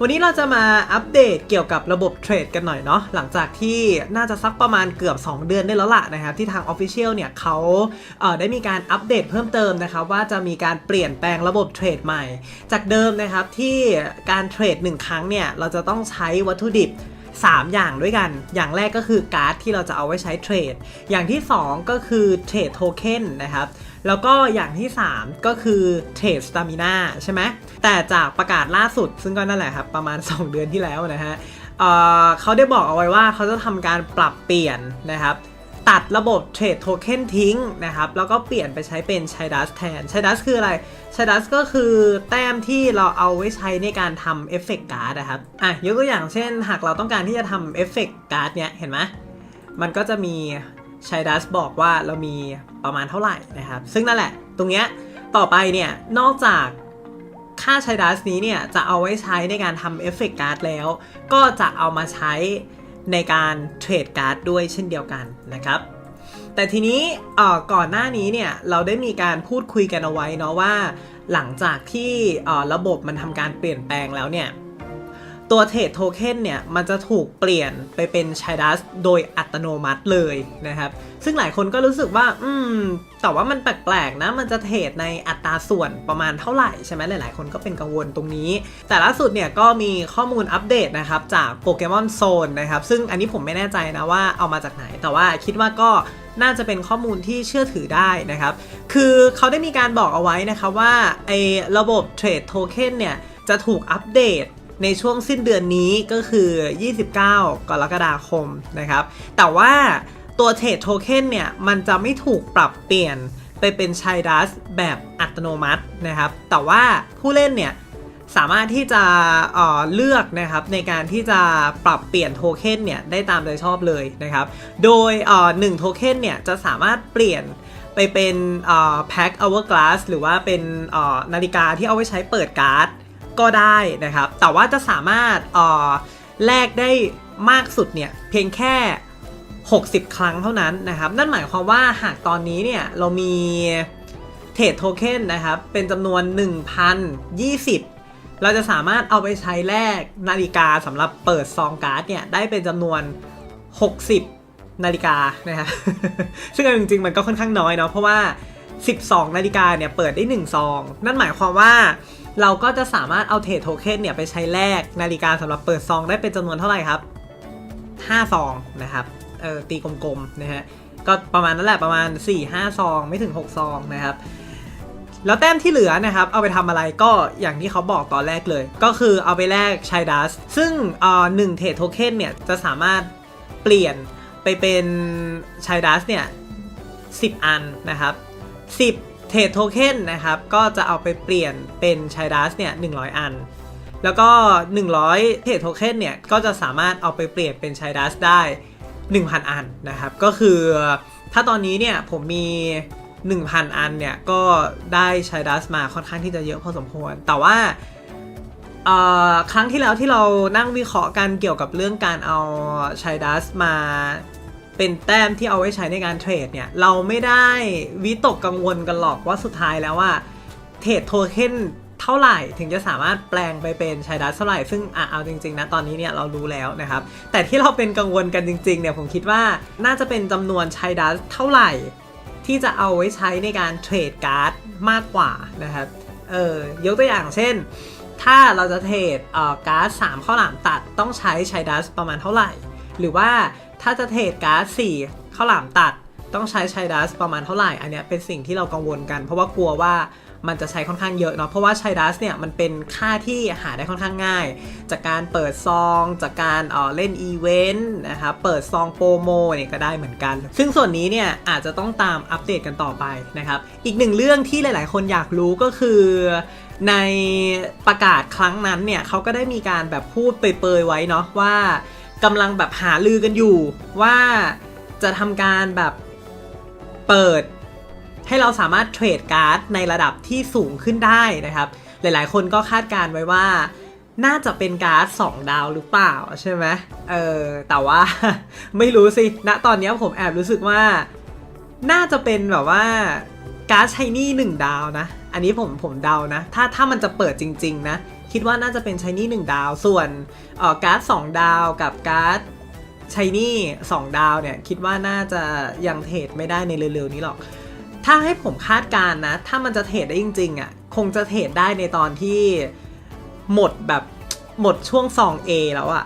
วันนี้เราจะมาอัปเดตเกี่ยวกับระบบเทรดกันหน่อยเนาะหลังจากที่น่าจะสักประมาณเกือบ 2 เดือนได้แล้วล่ะนะครับที่ทาง Official เนี่ยเขาเได้มีการอัปเดตเพิ่มเติมนะครับว่าจะมีการเปลี่ยนแปลงระบบเทรดใหม่ จากเดิมนะครับที่การเทรด 1 ครั้งเนี่ยเราจะต้องใช้วัตถุดิบ3 อย่างด้วยกัน อย่างแรกก็คือการ์ดที่เราจะเอาไว้ใช้เทรด อย่างที่ 2 ก็คือเทรดโทเค็นนะครับ แล้วก็อย่างที่ 3 ก็คือเทรดสตามิน่าใช่ไหมแต่จากประกาศล่าสุด ซึ่งก็นั่นแหละครับ ประมาณ 2 เดือนที่แล้วนะฮะเเขาได้บอกเอาไว้ว่าเขาจะทำการปรับเปลี่ยนนะครับตัดระบบเทรดโทเค็นทิ้งนะครับ แล้วก็เปลี่ยนไปใช้เป็นช i ดัสแทนช i ดัสคืออะไรช i ดัสก็คือแต้มที่เราเอาไว้ใช้ในการทำเอฟเฟกต์การ์ดนะครับ อะ ยกตัวอย่างเช่น หากเราต้องการที่จะทำเอฟเฟกต์การ์ดเนี้ยเห็นไหมมันก็จะมี ช i ดัสบอกว่าเรามีประมาณเท่าไหร่นะครับ ซึ่งนั่นแหละ ตรงเนี้ยต่อไปเนี่ย นอกจากค่าช i ดัสนี้เนี่ย จะเอาไว้ใช้ในการทำเอฟเฟกต์การ์ดแล้ว ก็จะเอามาใช้ในการเทรดการ์ดด้วยเช่นเดียวกันนะครับ แต่ทีนี้ก่อนหน้านี้เนี่ย เราได้มีการพูดคุยกันเอาไว้เนาะว่า หลังจากที่ระบบมันทำการเปลี่ยนแปลงแล้วเนี่ย ตัวเทรดโทเค็นเนี่ย มันจะถูกเปลี่ยนไปเป็นช i ดัสโดยอัตโนมัติเลยนะครับ ซึ่งหลายคนก็รู้สึกว่า อืม แต่ว่ามันแปลกๆนะ มันจะเทรดในอัตราส่วนประมาณเท่าไหร่ใช่ไหมหลายๆ คนก็เป็นกังวลตรงนี้ แต่ล่าสุดเนี่ยก็มีข้อมูลอัปเดตนะครับ จากโปเกมอนโซนนะครับ ซึ่งอันนี้ผมไม่แน่ใจนะว่าเอามาจากไหน แต่ว่าคิดว่าก็น่าจะเป็นข้อมูลที่เชื่อถือได้นะครับ คือเขาได้มีการบอกเอาไว้นะครับว่าไอ้ระบบเทรดโทเค็นเนี่ยจะถูกอัปเดต ในช่วงสิ้นเดือนนี้ก็คือ 29 กรกฎาคมนะครับ แต่ว่าตัวเทรดโทเค็นเนี่ย มันจะไม่ถูกปรับเปลี่ยนไปเป็นช i ดัสแบบอัตโนมัตินะครับ แต่ว่าผู้เล่นเนี่ยสามารถที่จะเออเลือกนะครับในการที่จะปรับเปลี่ยนโทเค็นเนี่ยได้ตามใจชอบเลยนะครับ โดยหนึ่งโทเค็นเนี่ยจะสามารถเปลี่ยนไปเป็นแพ็คอเวอร์กลาสหรือว่าเป็นนาฬิกาที่เอาไว้ใช้เปิดการ์ด ก็ได้นะครับ แต่ว่าจะสามารถอ่อแลกได้มากสุดเนี่ยเพียงแค่ 60 ครั้งเท่านั้นนะครับ นั่นหมายความว่าหากตอนนี้เนี่ยเรามีเทรดโทเค็นนะครับ เป็นจำนวน 1,020 เราจะสามารถเอาไปใช้แลกนาฬิกาสำหรับเปิดซองการ์ดเนี่ยได้เป็นจำนวน 60 นาฬิกานะครับซึ่งจริงๆ มันก็ค่อนข้างน้อยเนาะเพราะว่า 12 นาฬิกาเนี่ยเปิดได้ 1 ซอง นั่นหมายความว่า เราก็จะสามารถเอาเทรดโทเค็นเนี่ยไปใช้แลกนาฬิกาสำหรับเปิดซองได้เป็นจำนวนเท่าไหร่ครับ 5 ซองนะครับเออตีกลมๆนะฮะก็ประมาณนั้นแหละประมาณ 4-5 ซองไม่ถึง 6 ซองนะครับแล้วแต้มที่เหลือนะครับ เอาไปทำอะไรก็อย่างที่เขาบอกตอนแรกเลย ก็คือเอาไปแลกช i ดัสซึ่งเอ่อหนึ่งเทรดโทเค็นเนี่ย จะสามารถเปลี่ยนไปเป็นช i ดัสเนี่ย 10 อันนะครับ 10 เทรดโทเค็นนะครับ ก็จะเอาไปเปลี่ยนเป็นช i ดัสเนี่ย100 อัน แล้วก็ 100 เทรดโทเค็นเนี่ย ก็จะสามารถเอาไปเปลี่ยนเป็นช i ดัสได้ 1,000 อันนะครับ ก็คือถ้าตอนนี้เนี่ยผมมี 1,000 อันเนี่ย ก็ได้ช i ดัสมาค่อนข้างที่จะเยอะพอสมควร แต่ว่าครั้งที่แล้วที่เรานั่งวิเคราะห์กันเกี่ยวกับเรื่องการเอาช i ดัสมา เป็นแต้มที่เอาไว้ใช้ในการเทรดเนี่ย เราไม่ได้วิตกกังวลกันหรอกว่าสุดท้ายแล้วว่าเทรดโทเค็นเท่าไหร่ถึงจะสามารถแปลงไปเป็นช i ดัสเท่าไหร่ ซึ่งอะเอาจริงๆนะตอนนี้เนี่ยเรารู้แล้วนะครับ แต่ที่เราเป็นกังวลกันจริงๆเนี่ยผมคิดว่าน่าจะเป็นจำนวนช i ดัสเท่าไหร่ ที่จะเอาไว้ใช้ในการเทรดการ์ดมากกว่านะครับเออยกตัวอย่างเช่น ถ้าเราจะเทรดเอ่อการ์ด3ข้าวหลามตัดต้องใช้ช i ดัสประมาณเท่าไหร่ หรือว่า ถ้าจะเทรดการ์ด4ข้าวหลามตัดต้องใช้ช i ดัสประมาณเท่าไหร่ อันเนี้ยเป็นสิ่งที่เรากังวลกัน เพราะว่ากลัวว่ามันจะใช้ค่อนข้างเยอะเนาะ เพราะว่าช i ดัสเนี่ยมันเป็นค่าที่หาได้ค่อนข้างง่าย จากการเปิดซอง จากการเออเล่นอีเวนต์นะครับเปิดซองโปรโมเนี่ยก็ได้เหมือนกัน ซึ่งส่วนนี้เนี่ยอาจจะต้องตามอัปเดตกันต่อไปนะครับ อีกหนึ่งเรื่องที่หลาย ๆ คนอยากรู้ก็คือในประกาศครั้งนั้นเนี่ยเขาก็ได้มีการแบบพูดเปรยๆไว้เนาะว่า กำลังแบบหาลือกันอยู่ ว่าจะทำการแบบเปิด ให้เราสามารถเทรดการ์ดในระดับที่สูงขึ้นได้นะครับ หลายๆ คนก็คาดการณ์ไว้ว่า น่าจะเป็นการ์ด2ดาวหรือเปล่าใช่ไหมเออแต่ว่าไม่รู้สิณะตอนนี้ผมแอบรู้สึกว่า น่าจะเป็นแบบว่าการ์ดชายนี่หนึ่งดาวนะ อันนี้ผมผมเดานะ ถ้าถ้ามันจะเปิดจริง ๆ นะ คิดว่าน่าจะเป็นช i นี่หนึ่งดาว ส่วนเอ่อการ์ดสองดาวกับการ์ดช i นี่สองดาวเนี่ย คิดว่าน่าจะยังเทรดไม่ได้ในเร็วๆนี้หรอก ถ้าให้ผมคาดการณ์นะ ถ้ามันจะเทรดได้จริงๆอะ คงจะเทรดได้ในตอนที่หมดแบบหมดช่วงซอง A แล้วอะ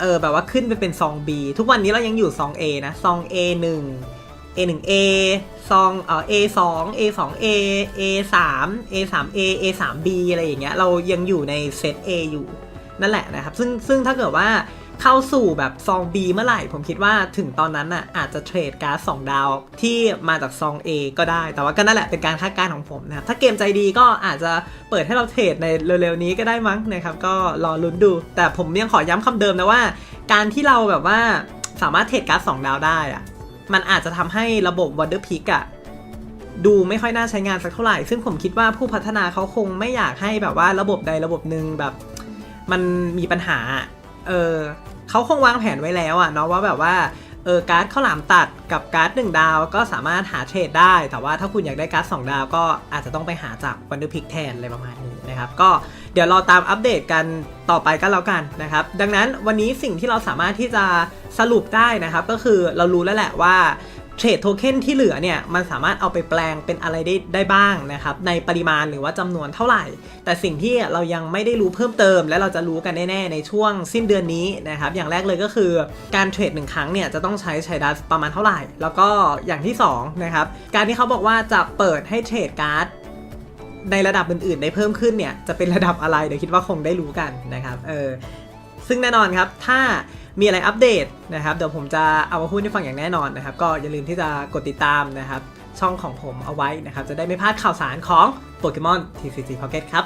เออแบบว่าขึ้นไปเป็นซอง B ทุกวันนี้เรายังอยู่ซอง A นะซอง A 1 A 1 A ซองเอ่อ A 2 A 2 A A 3 A 3 A A 3 B อะไรอย่างเงี้ยเรายังอยู่ในเซต A อยู่นั่นแหละนะครับ ซึ่งซึ่งถ้าเกิดว่าเข้าสู่แบบซอง B เมื่อไหร่ ผมคิดว่าถึงตอนนั้นน่ะอาจจะเทรดการ์ด2ดาวที่มาจากซอง A ก็ได้ แต่ว่าก็นั่นแหละเป็นการคาดการณ์ของผมนะครับ ถ้าเกมใจดีก็อาจจะเปิดให้เราเทรดในเร็วๆนี้ก็ได้มั้งนะครับ ก็รอลุ้นดู แต่ผมยังขอย้ำคำเดิมนะว่า การที่เราแบบว่าสามารถเทรดการ์ด2ดาวได้อะ มันอาจจะทำให้ระบบ Wonder Pick อะดูไม่ค่อยน่าใช้งานสักเท่าไหร่ ซึ่งผมคิดว่าผู้พัฒนาเขาคงไม่อยากให้แบบว่าระบบใดระบบหนึ่งแบบ มันมีปัญหา เออเขาคงวางแผนไว้แล้วอะเนาะว่าแบบว่าเออการ์ดข้าวหลามตัดกับการ์ดหนึ่งดาวก็สามารถหาเทรดได้ แต่ว่าถ้าคุณอยากได้การ์ดสองดาวก็อาจจะต้องไปหาจาก Wonder Pick แทนอะไรประมาณนี้นะครับ ก็ เดี๋ยวเราตามอัปเดตกันต่อไปก็แล้วกันนะครับ ดังนั้นวันนี้สิ่งที่เราสามารถที่จะสรุปได้นะครับ ก็คือเรารู้แล้วแหละว่าเทรดโทเค็นที่เหลือเนี่ยมันสามารถเอาไปแปลงเป็นอะไรได้ได้บ้างนะครับในปริมาณหรือว่าจำนวนเท่าไหร่ แต่สิ่งที่เรายังไม่ได้รู้เพิ่มเติม และเราจะรู้กันแน่ๆในช่วงสิ้นเดือนนี้นะครับอย่างแรกเลยก็คือการเทรดหนึ่งครั้งเนี่ยจะต้องใช้ใช้ดัสประมาณเท่าไหร่ แล้วก็อย่างที่สองนะครับการที่เขาบอกว่าจะเปิดให้เทรดการ์ด ในระดับอื่นๆ ได้เพิ่มขึ้นเนี่ยจะเป็นระดับอะไรเดี๋ยวคิดว่าคงได้รู้กันนะครับเออซึ่งแน่นอนครับถ้ามีอะไรอัปเดตนะครับเดี๋ยวผมจะเอามาพูดให้ฟังอย่างแน่นอนนะครับ ก็อย่าลืมที่จะกดติดตามนะครับช่องของผมเอาไว้นะครับจะได้ไม่พลาดข่าวสารของโปเกมอน TCG Pocket ครับ